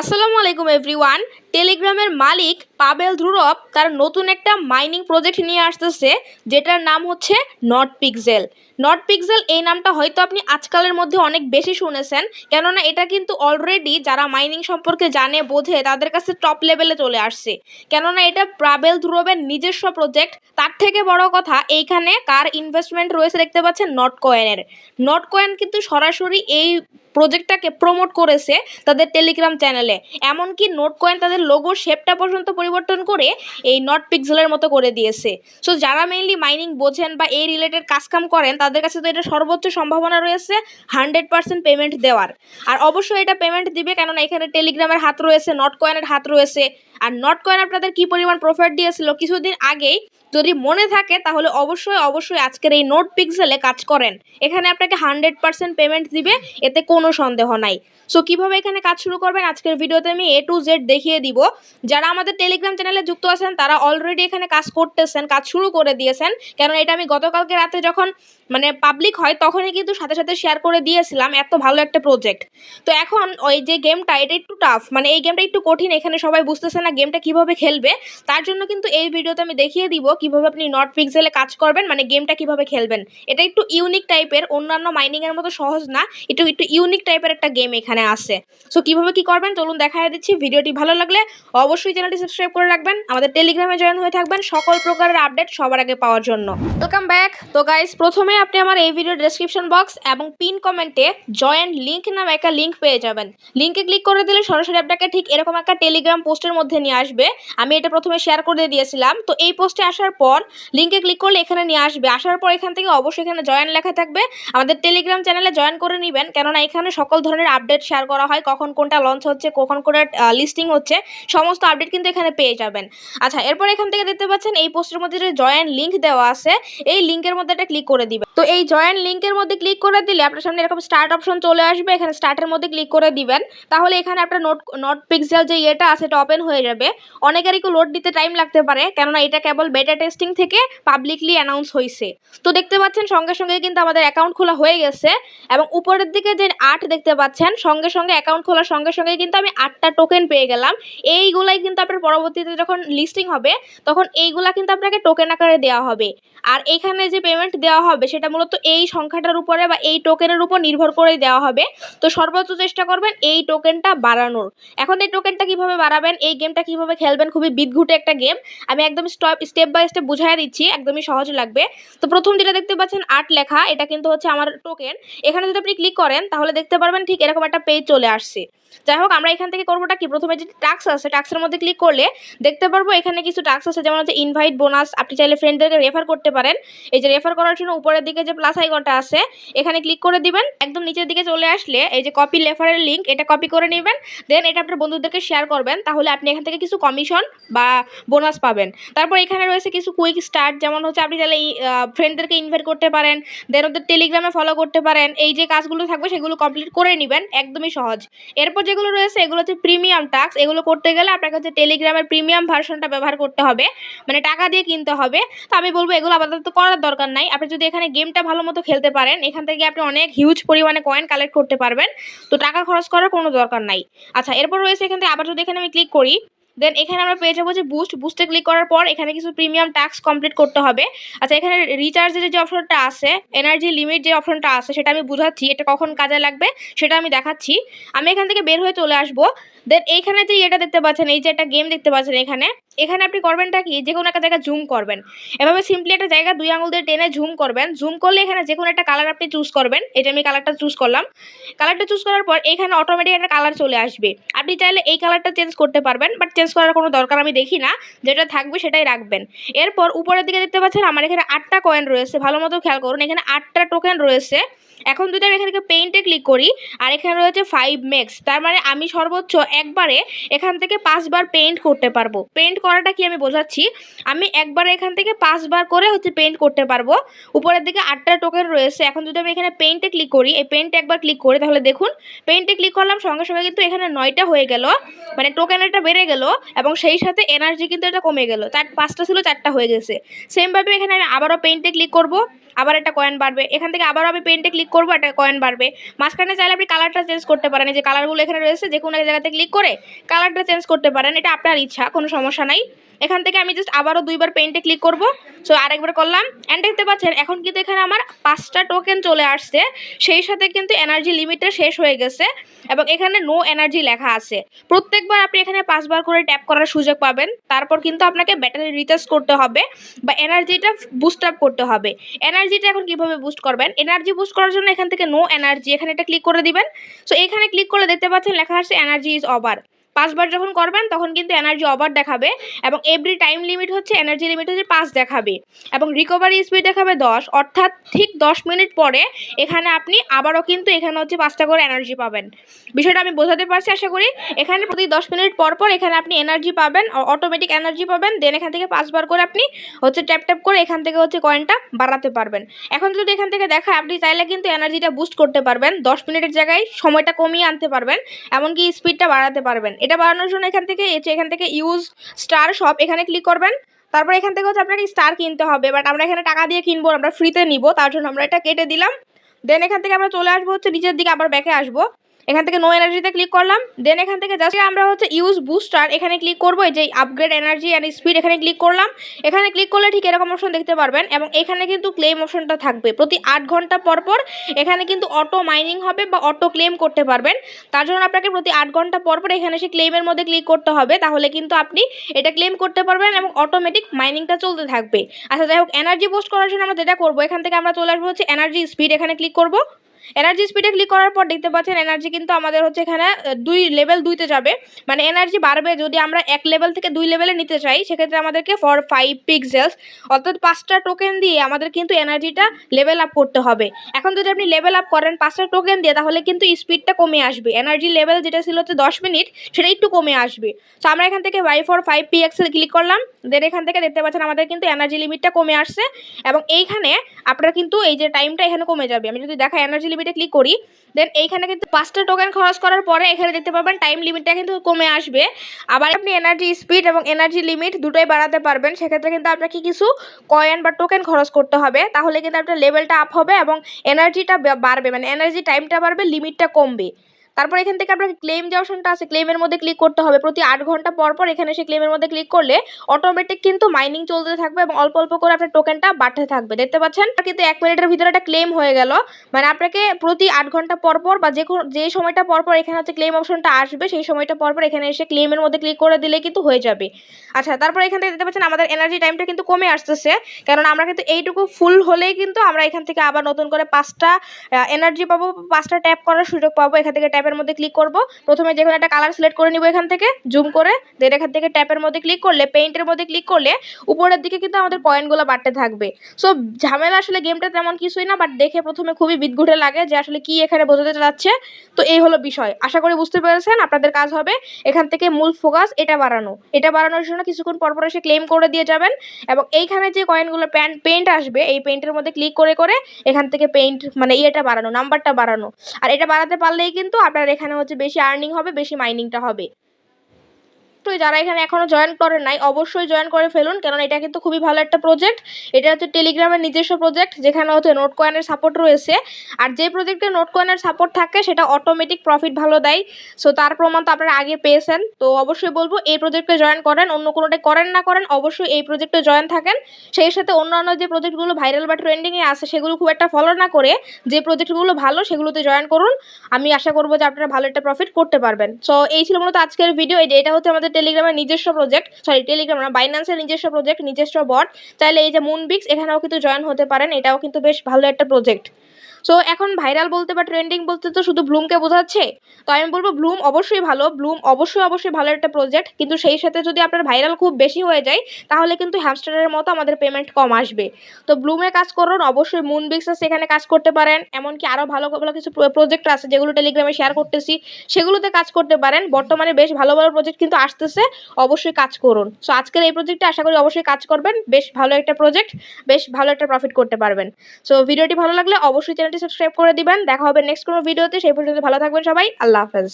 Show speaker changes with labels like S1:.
S1: আসসালামু আলাইকুম এভরিওয়ান টেলিগ্রামের মালিক পাবেল ধ্রুরব তার নতুন একটা মাইনিং প্রজেক্ট নিয়ে আসতেছে, যেটার নাম হচ্ছে নট পিক্সেল নট পিক্সেল এই নামটা হয়তো আপনি আজকালের মধ্যে অনেক বেশি শুনেছেন। কেননা এটা কিন্তু অলরেডি যারা মাইনিং সম্পর্কে জানে, বোঝে, তাদের কাছে টপ লেভেলে চলে আসছে। কেননা এটা প্রাবেল ধ্রুবের নিজস্ব প্রজেক্ট তার থেকে বড় কথা, এইখানে কার ইনভেস্টমেন্ট রয়েছে দেখতে পাচ্ছেন? নট কয়েনের নট কয়েন কিন্তু সরাসরি এই প্রজেক্টটাকে প্রমোট করেছে তাদের টেলিগ্রাম চ্যানেলে এমনকি নোট কয়েন তাদের লোগোর শেপটা পর্যন্ত পরিবর্তন করে এই নট পিক্সেলের মতো করে দিয়েছে। সো যারা মেইনলি মাইনিং বোঝেন বা এই রিলেটেড কাজকাম করেন তাদের কাছে তো এটা সর্বোচ্চ সম্ভাবনা রয়েছে হান্ড্রেড পার্সেন্ট পেমেন্ট দেওয়ার। আর অবশ্যই এটা পেমেন্ট দিবে কেননা এখানে টেলিগ্রামের হাত রয়েছে নট কয়েনের হাত রয়েছে। আর নট কয়েন আপনাদের কী পরিমাণ প্রফিট দিয়েছিল কিছুদিন আগেই। যদি মনে থাকে, তাহলে অবশ্যই অবশ্যই আজকের এই নোট পিক্সেলে কাজ করেন। এখানে আপনাকে হান্ড্রেড পার্সেন্ট পেমেন্ট দিবে, এতে কোনো সন্দেহ নাই। সো কীভাবে এখানে কাজ শুরু করবেন আজকের ভিডিওতে আমি এ টু জেড দেখিয়ে দিব। যারা আমাদের টেলিগ্রাম চ্যানেলে যুক্ত আছেন, তারা অলরেডি এখানে কাজ করতেছেন, কাজ শুরু করে দিয়েছেন। কারণ এটা আমি গতকালকে রাতে যখন মানে পাবলিক হয়, তখনই কিন্তু সাথে সাথে শেয়ার করে দিয়েছিলাম। এত ভালো একটা প্রজেক্ট তো এখন ওই যে গেমটা এটা একটু টাফ মানে এই গেমটা একটু কঠিন, এখানে সবাই বুঝতেছে না গেমটা কীভাবে খেলবে, তার জন্য কিন্তু এই ভিডিওতে আমি দেখিয়ে দিব কীভাবে আপনি নট পিক্সেলে কাজ করবেন মানে গেমটা কীভাবে খেলবেন। এটা একটু ইউনিক টাইপের অন্যান্য মাইনিংয়ের মতো সহজ না, একটু একটু ইউনিক টাইপের একটা গেম এখানে আছে। সো কীভাবে কি করবেন? চলুন দেখাই দিচ্ছি। ভিডিওটি ভালো লাগলে অবশ্যই চ্যানেলটি সাবস্ক্রাইব করে রাখবেন। আমাদের টেলিগ্রামে জয়েন হয়ে থাকবেন সকল প্রকারের আপডেট সবার আগে পাওয়ার জন্য। ওয়েলকাম ব্যাক তো গাইস প্রথমে আপনি আমার এই ভিডিও ডেসক্রিপশন বক্স এবং পিন কমেন্টে জয়েন লিঙ্ক নামে একটা লিঙ্ক পেয়ে যাবেন। লিঙ্কে ক্লিক করে দিলে সরাসরি আপনাকে ঠিক এরকম একটা টেলিগ্রাম পোস্টের মধ্যে নিয়ে আসবে। আমি এটা প্রথমে শেয়ার করে দিয়েছিলাম। তো এই পোস্টে আসার পর লিঙ্কে ক্লিক করলে এখানে নিয়ে আসবে। আসার পর এখান থেকে অবশ্যই এখানে জয়েন লেখা থাকবে। আমাদের টেলিগ্রাম চ্যানেলে জয়েন করে নেবেন। কেননা এখানে সকল ধরনের আপডেট শেয়ার করা হয়। কখন কোনটা লঞ্চ হচ্ছে, কখন কোনটা লিস্টিং হচ্ছে, সমস্ত আপডেট কিন্তু এখানে পেয়ে যাবেন। আচ্ছা এরপর এখান থেকে দেখতে পাচ্ছেন এই পোস্টের মধ্যে যে জয়েন লিঙ্ক দেওয়া আছে, এই লিঙ্কের মধ্যে একটা ক্লিক করে দিবেন। তো এই জয়েন লিঙ্কের মধ্যে ক্লিক করে দিলে আপনার সামনে এরকম স্টার্ট অপশন চলে আসবে। এখানে স্টার্টের মধ্যে ক্লিক করে দিবেন। তাহলে এখানে আপনার নোট নোট পিক্সেল যে ইয়েটা আছে, এটা ওপেন হয়ে যাবে। অনেকেরই একটু লোড দিতে টাইম লাগতে পারে, কেননা এটা কেবল বেটা টেস্টিং থেকে পাবলিকলি অ্যানাউন্স হয়েছে তো দেখতে পাচ্ছেন, সঙ্গে সঙ্গে কিন্তু আমাদের অ্যাকাউন্ট খোলা হয়ে গেছে এবং উপরের দিকে যে আট দেখতে পাচ্ছেন, সঙ্গে সঙ্গে অ্যাকাউন্ট খোলার সঙ্গে সঙ্গে কিন্তু আমি আটটা টোকেন পেয়ে গেলাম। এইগুলাই কিন্তু আপনার পরবর্তীতে যখন লিস্টিং হবে, তখন এইগুলা কিন্তু আপনাকে টোকেন আকারে দেওয়া হবে। আর এইখানে যে পেমেন্ট দেওয়া হবে, সেটা মূলত এই সংখ্যাটার উপরে বা এই টোকেনের উপর নির্ভর করেই দেওয়া হবে। তো সর্বোচ্চ চেষ্টা করবেন এই টোকেনটা বাড়ানোর। এখন এই টোকেনটা কীভাবে বাড়াবেন, এই গেমটা কীভাবে খেলবেন খুবই বিদঘুটে একটা গেম। আমি একদম স্টপ, স্টেপ বাই স্টেপ বুঝাই দিচ্ছি, একদমই সহজ লাগবে। তো প্রথম যেটা দেখতে পাচ্ছেন আট লেখা, এটা কিন্তু হচ্ছে আমার টোকেন। এখানে যদি আপনি ক্লিক করেন, তাহলে দেখতে পারবেন ঠিক এরকম একটা পেজ চলে আসছে। যাই হোক, আমরা এখান থেকে করবোটা কি? প্রথমে যে টাক্স আছে টাক্সের মধ্যে ক্লিক করলে দেখতে পারব এখানে কিছু টাক্স আছে, যেমন হচ্ছে ইনভাইট বোনাস আপনি চাইলে ফ্রেন্ডদেরকে রেফার করতে পারেন। এই যে রেফার করার জন্য উপরের দিকে যে প্লাস আইকনটা আছে, এখানে ক্লিক করে দিবেন। একদম নিচের দিকে চলে আসলে এই যে কপি রেফারের লিঙ্ক এটা কপি করে নেবেন। দেন এটা আপনার বন্ধুদেরকে শেয়ার করবেন, তাহলে আপনি এখান থেকে কিছু কমিশন বা বোনাস পাবেন। তারপর এখানে রয়েছে কিছু কুইক স্টার্ট যেমন হচ্ছে আপনি চাইলে ফ্রেন্ডদেরকে ইনভাইট করতে পারেন। দেন ওদের টেলিগ্রামে ফলো করতে পারেন। এই যে কাজগুলো থাকবে, সেগুলো কমপ্লিট করে নেবেন। একদমই সহজ। এরপর যেগুলো রয়েছে, এগুলো হচ্ছে প্রিমিয়াম টাস্ক এগুলো করতে গেলে আপনাকে হচ্ছে টেলিগ্রামের প্রিমিয়াম ভার্সনটা ব্যবহার করতে হবে। মানে টাকা দিয়ে কিনতে হবে। তো আমি বলব, এগুলো আপাতত করার দরকার নাই। আপনি যদি এখানে গেমটা ভালো মতো খেলতে পারেন, এখান থেকে আপনি অনেক হিউজ পরিমাণে কয়েন কালেক্ট করতে পারবেন। তো টাকা খরচ করার কোনো দরকার নাই। আচ্ছা এরপর রয়েছে এখান থেকে আবার যদি এখানে আমি ক্লিক করি দেন এখানে আমরা পেয়ে যাব যে বুস্ট বুস্টে ক্লিক করার পর এখানে কিছু প্রিমিয়াম ট্যাক্স কমপ্লিট করতে হবে। আচ্ছা এখানে রিচার্জের যে অপশনটা আছে এনার্জি লিমিট যে অপশনটা আছে, সেটা আমি বুঝাচ্ছি, এটা কখন কাজে লাগবে সেটা আমি দেখাচ্ছি। আমি এখান থেকে বের হয়ে চলে আসব। দেন এইখানে যে এটা দেখতে পাচ্ছেন, এই যে একটা গেম দেখতে পাচ্ছেন এখানে। এখানে আপনি করবেনটা কি? যে কোনো একটা জায়গায় জুম করবেন। এভাবে সিম্পলি একটা জায়গা দুই আঙুল দিয়ে টেনে জুম করবেন। জুম করলে এখানে যে কোনো একটা কালার আপনি চুজ করবেন। এটা আমি কালারটা চুজ করলাম। কালারটা চুজ করার পর এখানে অটোমেটিক একটা কালার চলে আসবে। আপনি চাইলে এই কালারটা চেঞ্জ করতে পারবেন বাট চেঞ্জ করার কোনো দরকার আমি দেখি না। যেটা থাকবে সেটাই রাখবেন। এরপর উপরের দিকে দেখতে পাচ্ছেন, আমার এখানে আটটা কয়েন রয়েছে। ভালো মতো খেয়াল করুন, এখানে আটটা টোকেন রয়েছে। এখন যদি আমি এখানে পেইন্টে ক্লিক করি, আর এখানে রয়েছে ফাইভ মেক্স তার মানে আমি সর্বোচ্চ একবারে এখান থেকে পাঁচবার পেইন্ট করতে পারব। পেইন্ট করাটা কি আমি বোঝাচ্ছি? আমি একবারে এখান থেকে পাঁচবার করে হচ্ছে পেইন্ট করতে পারব। উপরের দিকে আটটা টোকেন রয়েছে, এখন যদি আমি এখানে পেইন্টে ক্লিক করি, এই পেইন্টে একবার ক্লিক করি, তাহলে দেখুন পেইন্টে ক্লিক করলাম, সঙ্গে সঙ্গে কিন্তু এখানে নয়টা হয়ে গেল মানে টোকেন এটা বেড়ে গেল, এবং সেই সাথে এনার্জি কিন্তু এটা কমে গেল। চার পাঁচটা ছিল, চারটা হয়ে গেছে। সেমভাবে এখানে আমি আবারও পেইন্টে ক্লিক করব। আবার একটা কয়েন বাড়বে। এখান থেকে আবারও আমি পেন্টে ক্লিক করব, একটা কয়েন বাড়বে। মাঝখানে চাইলে আপনি কালারটা চেঞ্জ করতে পারেন। যে কালারগুলো এখানে রয়েছে যে কোনো জায়গাতে ক্লিক করে কালারটা চেঞ্জ করতে পারেন। এটা আপনার ইচ্ছা, কোনো সমস্যা নাই। এখান থেকে আমি জাস্ট আবারও দুইবার পেন্টে ক্লিক করব। সো আরেকবার করলাম। অ্যান্ড দেখতে পাচ্ছেন, এখন কিন্তু এখানে আমার পাঁচটা টোকেন চলে আসছে। সেই সাথে কিন্তু এনার্জি লিমিটটা শেষ হয়ে গেছে এবং এখানে নো এনার্জি লেখা আছে। প্রত্যেকবার আপনি এখানে পাঁচবার করে ট্যাপ করার সুযোগ পাবেন। তারপর কিন্তু আপনাকে ব্যাটারি রিচার্জ করতে হবে বা এনার্জিটা বুস্ট আপ করতে হবে। এনার্জিটা এখন কীভাবে বুস্ট করবেন? এনার্জি বুস্ট করার জন্য এখান থেকে নো এনার্জি এখানে এটা ক্লিক করে দিবেন। সো এখানে ক্লিক করলে দেখতে পাচ্ছেন লেখা আছে এনার্জি ইজ ওভার পাঁচবার যখন করবেন, তখন কিন্তু এনার্জি ওভার দেখাবে এবং এভরি টাইম লিমিট হচ্ছে এনার্জি লিমিট হচ্ছে পাঁচ দেখাবে এবং রিকভারি স্পিড দেখাবে দশ। অর্থাৎ ঠিক দশ মিনিট পরে এখানে আপনি আবারও কিন্তু এখানে হচ্ছে পাঁচটা করে এনার্জি পাবেন। বিষয়টা আমি বোঝাতে পারছি আশা করি। এখানে প্রতি দশ মিনিট পর পর এখানে আপনি এনার্জি পাবেন অটোমেটিক এনার্জি পাবেন দেন এখান থেকে পাঁচবার করে আপনি হচ্ছে ট্যাপ ট্যাপ করে এখান থেকে হচ্ছে কয়েনটা বাড়াতে পারবেন। এখন যদি এখান থেকে দেখায় আপনি চাইলে কিন্তু এনার্জিটা বুস্ট করতে পারবেন। দশ মিনিটের জায়গায় সময়টা কমিয়ে আনতে পারবেন, এমনকি স্পিডটা বাড়াতে পারবেন। এটা বাড়ানোর জন্য এখান থেকে এখান থেকে ইউজ স্টার শপ এখানে ক্লিক করবেন। তারপর এখান থেকে হচ্ছে আপনাকে স্টার কিনতে হবে। বাট আমরা এখানে টাকা দিয়ে কিনবো, আমরা ফ্রিতে নিব, তার জন্য আমরা এটা কেটে দিলাম। দেন এখান থেকে আমরা চলে আসব হচ্ছে নিচের দিকে, আবার ব্যাকে আসব। এখান থেকে নো এনার্জিতে ক্লিক করলাম। দেন এখান থেকে জাস্ট আমরা হচ্ছে ইউজ বুস্টার এখানে ক্লিক করব, এই যে আপগ্রেড এনার্জি অ্যান্ড স্পিড এখানে ক্লিক করলাম। এখানে ক্লিক করলে ঠিক এরকম অপশন দেখতে পারবেন এবং এখানে কিন্তু ক্লেম অপশনটা থাকবে। প্রতি আট ঘণ্টা পর পর এখানে কিন্তু অটো মাইনিং হবে বা অটো ক্লেম করতে পারবেন। তার জন্য আপনাকে প্রতি আট ঘণ্টা পর পর এখানে সে ক্লেমের মধ্যে ক্লিক করতে হবে। তাহলে কিন্তু আপনি এটা ক্লেম করতে পারবেন এবং অটোমেটিক মাইনিংটা চলতে থাকবে। আচ্ছা যাই হোক এনার্জি বুস্ট করার জন্য আমরা যেটা করব, এখান থেকে আমরা চলে আসব হচ্ছে এনার্জি স্পিড এখানে ক্লিক করব। এনার্জি স্পিডে ক্লিক করার পর দেখতে পাচ্ছেন এনার্জি কিন্তু আমাদের হচ্ছে এখানে দুই লেভেল দুইতে যাবে। মানে এনার্জি বাড়বে যদি আমরা এক লেভেল থেকে দুই লেভেলে নিতে চাই, সেক্ষেত্রে আমাদেরকে ফর ফাইভ পিক্সেলস অর্থাৎ পাঁচটা টোকেন দিয়ে আমাদের কিন্তু এনার্জিটা লেভেল আপ করতে হবে। এখন যদি আপনি লেভেল আপ করেন পাঁচটা টোকেন দিয়ে, তাহলে কিন্তু স্পিডটা কমে আসবে। এনার্জি লেভেল যেটা ছিল হচ্ছে দশ মিনিট সেটা একটু কমে আসবে। তো আমরা এখান থেকে Y for five P excel click করলাম। দেন এখান থেকে দেখতে পাচ্ছেন আমাদের কিন্তু এনার্জি লিমিটটা কমে আসছে। এবং এইখানে আপনার কিন্তু এই যে টাইমটা এখানে কমে যাবে। আমি যদি দেখা এনার্জি লিমিটে ক্লিক করি। দেন এইখানে কিন্তু পাঁচটা টোকেন খরচ করার পরে এখানে দেখতে পারবেন টাইম লিমিটটা কিন্তু কমে আসবে। আবার আপনি এনার্জি স্পিড এবং এনার্জি লিমিট দুটোই বাড়াতে পারবেন। সেক্ষেত্রে কিন্তু আপনাকে কিছু কয়েন বা টোকেন খরচ করতে হবে। তাহলে কিন্তু আপনার লেভেলটা আপ হবে এবং এনার্জিটা বাড়বে। মানে এনার্জি টাইমটা বাড়বে লিমিটটা কমবে। তারপর এখান থেকে আপনাকে ক্লেম যে অপশনটা আছে ক্লেমের মধ্যে ক্লিক করতে হবে। প্রতি আট ঘণ্টা পর পর এখানে এসে ক্লেমের মধ্যে ক্লিক করলে অটোমেটিক কিন্তু মাইনিং চলতে থাকবে এবং অল্প অল্প করে আপনার টোকেনটা বাড়তে থাকবে। দেখতে পাচ্ছেন? কিন্তু এক মিনিটের ভিতরে একটা ক্লেম হয়ে গেল। মানে আপনাকে প্রতি আট ঘণ্টা পর পর বা যে যে সময়টা পর পর এখানে হচ্ছে ক্লেম অপশনটা আসবে, সেই সময়টা পর পর এখানে এসে ক্লেমের মধ্যে ক্লিক করে দিলে কিন্তু হয়ে যাবে। আচ্ছা তারপর এখান থেকে দেখতে পাচ্ছেন আমাদের এনার্জি টাইমটা কিন্তু কমে আসতেছে। কারণ আমরা কিন্তু এইটুকু ফুল হলেই কিন্তু আমরা এখান থেকে আবার নতুন করে পাঁচটা এনার্জি পাবো, পাঁচটা ট্যাপ করার সুযোগ পাবো। এখান থেকে ট্যাপের মধ্যে ক্লিক করব। প্রথমে যে একটা কালার সিলেক্ট করে নিব এখান থেকে জুম করে দেন এখান থেকে ট্যাপের মধ্যে ক্লিক করলে পেইন্টের মধ্যে ক্লিক করলে, উপরের দিকে কিন্তু আমাদের পয়েন্টগুলো বাড়তে থাকবে। সো ঝামেলা আসলে গেমটা তেমন কিছুই না বাট দেখে প্রথমে খুবই বিদঘুটে লাগে যে আসলে কি এখানে বোঝাতে চাচ্ছে। তো এই হলো বিষয়। আশা করি বুঝতে পেরেছেন, আপনাদের কাজ হবে এখান থেকে মূল ফোকাস এটা বাড়ানো। এটা বাড়ানোর জন্য কিছুক্ষণ পর পর এসে ক্লেম করে দিয়ে যাবেন এবং এইখানে যে কয়েনগুলো প্যান্ট পেন্ট আসবে, এই পেন্টের মধ্যে ক্লিক করে করে এখান থেকে পেইন্ট মানে ইয়েটা বাড়ানো নাম্বারটা বাড়ানো। আর এটা বাড়াতে পারলেই কিন্তু আপনার এখানে হচ্ছে বেশি আর্নিং হবে বেশি মাইনিংটা হবে। অবশ্যই যারা এখানে এখনও জয়েন করেন নাই, অবশ্যই জয়েন করে ফেলুন। কারণ এটা কিন্তু খুবই ভালো একটা প্রজেক্ট এটা হচ্ছে টেলিগ্রামের নিজস্ব প্রজেক্ট যেখানে হচ্ছে নোট কয়েনের সাপোর্ট রয়েছে। আর যে প্রজেক্টে নোট কয়েনের সাপোর্ট থাকে, সেটা অটোমেটিক প্রফিট ভালো দেয়। সো তার প্রমাণ তো আপনারা আগে পেয়েছেন। তো, অবশ্যই বলব, এই প্রজেক্টে জয়েন করেন। অন্য কোনোটাই করেন না করেন, অবশ্যই এই প্রজেক্টে জয়েন থাকেন। সেই সাথে অন্যান্য যে প্রজেক্টগুলো ভাইরাল বা ট্রেন্ডিংয়ে আছে, সেগুলো খুব একটা ফলো না করে, যে প্রজেক্টগুলো ভালো, সেগুলোতে জয়েন করুন। আমি আশা করব যে আপনারা ভালো একটা প্রফিট করতে পারবেন। সো এই ছিল মূলত আজকের ভিডিও এটা হচ্ছে আমাদের টেলিগ্রামের নিজস্ব প্রজেক্ট সরি টেলিগ্রাম না বাইন্যান্সের নিজস্ব প্রজেক্ট নিজস্ব বট চাইলে এই যে মুনবিক্স এখানেও কিন্তু জয়েন হতে পারেন, এটাও কিন্তু বেশ ভালো একটা প্রজেক্ট সো এখন ভাইরাল বলতে বা ট্রেন্ডিং বলতে তো শুধু ব্লুমকে বোঝাচ্ছে। তো আমি বলব ব্লুম অবশ্যই ভালো ব্লুম অবশ্যই অবশ্যই ভালো একটা প্রজেক্ট কিন্তু সেই সাথে যদি আপনার ভাইরাল খুব বেশি হয়ে যায়, তাহলে কিন্তু হ্যামস্টারের মতো আমাদের পেমেন্ট কম আসবে। তো ব্লুমে কাজ করুন, অবশ্যই মুনবিক্স সেখানে কাজ করতে পারেন। এমনকি আরও ভালো ভালো কিছু প্রজেক্ট আছে যেগুলো টেলিগ্রামে শেয়ার করতেছি। সেগুলোতে কাজ করতে পারেন। বর্তমানে বেশ ভালো ভালো প্রজেক্ট কিন্তু আসতেছে। অবশ্যই কাজ করুন। সো আজকের এই প্রজেক্টে আশা করি অবশ্যই কাজ করবেন। বেশ ভালো একটা প্রজেক্ট বেশ ভালো একটা প্রফিট করতে পারবেন। সো ভিডিওটি ভালো লাগলে অবশ্যই চ্যানেলটি সাবস্ক্রাইব করে দিবেন। দেখা হবে নেক্সট কোনো ভিডিওতে সেই পর্যন্ত ভালো থাকবেন সবাই। আল্লাহ হাফেজ।